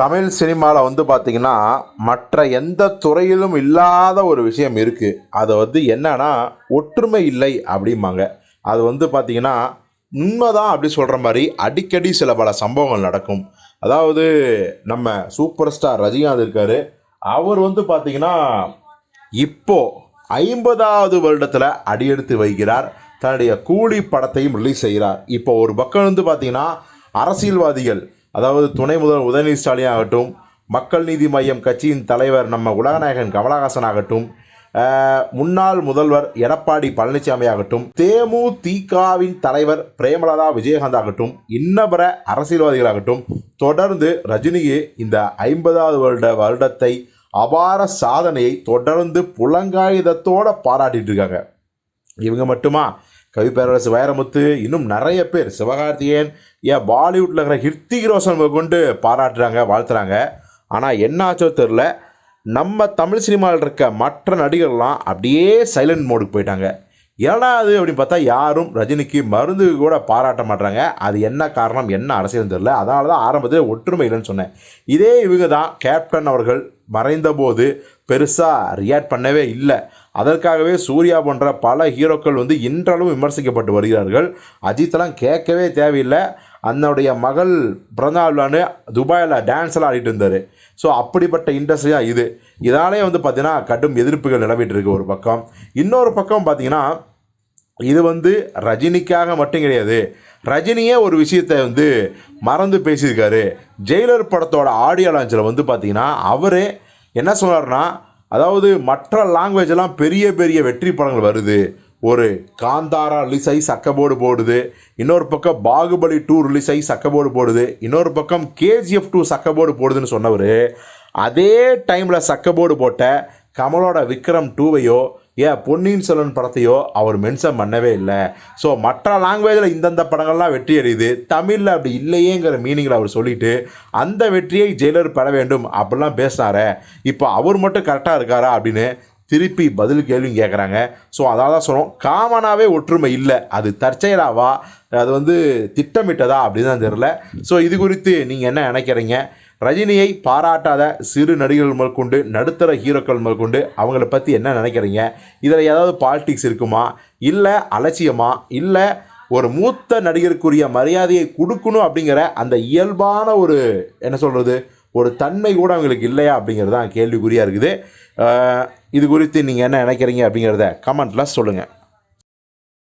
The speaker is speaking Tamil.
தமிழ் சினிமாவில் வந்து பார்த்திங்கன்னா மற்ற எந்த துறையிலும் இல்லாத ஒரு விஷயம் இருக்குது அது வந்து என்னன்னா ஒற்றுமை இல்லை அப்படிம்பாங்க. அது வந்து பார்த்திங்கன்னா உண்மைதான் அப்படி சொல்கிற மாதிரி அடிக்கடி சில பல சம்பவங்கள் நடக்கும். அதாவது நம்ம சூப்பர் ஸ்டார் ரஜினிகாந்த் இருக்கார். அவர் வந்து பார்த்திங்கன்னா இப்போது ஐம்பதாவது வருடத்தில் அடியெடுத்து வைக்கிறார். தன்னுடைய கூலி படத்தையும் ரிலீஸ் செய்கிறார். இப்போ ஒரு பக்கம் வந்து பார்த்திங்கன்னா அரசியல்வாதிகள் அதாவது துணை முதல்வர் உதயநிதி ஸ்டாலின் ஆகட்டும் மக்கள் நீதி மையம் கட்சியின் தலைவர் நம்ம உலகநாயகன் கமலஹாசன் ஆகட்டும் முன்னாள் முதல்வர் எடப்பாடி பழனிசாமி ஆகட்டும் தேமுதிகவின் தலைவர் பிரேமலதா விஜயகாந்த் ஆகட்டும் இன்னபர அரசியல்வாதிகளாகட்டும் தொடர்ந்து ரஜினியே இந்த ஐம்பதாவது வருட வருடத்தை அபார சாதனையை தொடர்ந்து புலங்காயுதத்தோட பாராட்டிட்டு இருக்காங்க. இவங்க மட்டுமா? கவி பேரரசு வைரமுத்து இன்னும் நிறைய பேர் சிவகார்த்திகேயன் ஏன் பாலிவுட்டில் இருக்கிற ஹிருத்திக் ரோஷன் கொண்டு பாராட்டுறாங்க வாழ்த்துறாங்க. ஆனால் என்ன ஆச்சோ தெரில நம்ம தமிழ் சினிமாவில் இருக்க மற்ற நடிகர்லாம் அப்படியே சைலண்ட் மோடுக்கு போயிட்டாங்க. ஏன்னா அப்படின்னு பார்த்தா யாரும் ரஜினிக்கு மருந்து கூட பாராட்ட மாட்டாங்க அது என்ன காரணம் என்ன அரசியல் தெரியல. அதனால தான் ஆரம்பத்தில் ஒற்றுமை இல்லைன்னு சொன்னேன். இதே இவங்க தான் கேப்டன் அவர்கள் மறைந்தபோது பெருசாக ரியாக்ட் பண்ணவே இல்லை. அதற்காகவே சூர்யா போன்ற பல ஹீரோக்கள் வந்து இன்றளவும் விமர்சிக்கப்பட்டு வருகிறார்கள். அஜித்தெல்லாம் கேட்கவே தேவையில்லை. அந்தனுடைய மகள் பிறந்தநாள் விழான்னு துபாயில் டான்ஸ் எல்லாம் ஆடிட்டு இருந்தார். ஸோ அப்படிப்பட்ட இண்டஸ்ட்ரி தான் இது. இதனாலே வந்து பார்த்திங்கன்னா கடும் எதிர்ப்புகள் நிலவிட்டு இருக்கு ஒரு பக்கம். இன்னொரு பக்கம் பார்த்தீங்கன்னா இது வந்து ரஜினிக்காக மட்டும் கிடையாது. ரஜினியே ஒரு விஷயத்தை வந்து மறந்து பேசியிருக்காரு. ஜெயிலர் படத்தோட ஆடியோ லான்ச்சில் வந்து பார்த்திங்கன்னா அவரே என்ன சொன்னார்னா அதாவது மற்ற லாங்குவேஜ் எல்லாம் பெரிய பெரிய வெற்றி படங்கள் வருது. ஒரு காந்தாரா ரிலீஸ் ஆகி சக்கபோர்டு போடுது. இன்னொரு பக்கம் பாகுபலி டூ ரிலீஸ் ஆகி சக்கபோர்டு போடுது. இன்னொரு பக்கம் கேஜிஎஃப் டூ சக்கபோர்டு போடுதுன்னு சொன்னவர் அதே டைமில் சக்கபோர்டு போட்ட கமலோட விக்ரம் டூவையோ ஏன் பொன்னியின் செல்வன் படத்தையோ அவர் மென்ஷன் பண்ணவே இல்லை. ஸோ மற்ற லாங்குவேஜில் இந்தந்த படங்கள்லாம் வெற்றி அடையுது. தமிழில் அப்படி இல்லையேங்கிற மீனிங்கில் அவர் சொல்லிட்டு அந்த வெற்றியை ஜெயிலர் பெற வேண்டும் அப்படிலாம் பேசினார. இப்போ அவர் மட்டும் கரெக்டாக இருக்காரா அப்படின்னு திருப்பி பதில் கேள்வியும் கேட்குறாங்க ஸோ அதனால தான் சொல்கிறோம் காமனாகவே ஒற்றுமை இல்லை. அது தற்செயலாவா? அது வந்து திட்டமிட்டதா அப்படின்னு தான் தெரில ஸோ இது குறித்து நீங்கள் என்ன நினைக்கிறீங்க? ரஜினியை பாராட்டாத சிறு நடிகர்கள் முதற்கொண்டு நடுத்தர ஹீரோக்கள் முதற்கொண்டு அவங்கள பற்றி என்ன நினைக்கிறீங்க? இதில் ஏதாவது பாலிடிக்ஸ் இருக்குமா? இல்லை அலட்சியமா? இல்லை ஒரு மூத்த நடிகருக்குரிய மரியாதையை கொடுக்கணும் அப்படிங்கிற அந்த இயல்பான ஒரு என்ன சொல்கிறது ஒரு தன்மை கூட அவங்களுக்கு இல்லையா அப்படிங்கிறது தான் கேள்விக்குறியாக இருக்குது. இது குறித்து நீங்கள் என்ன நினைக்கிறீங்க அப்படிங்கிறத கமெண்ட்டில் சொல்லுங்கள்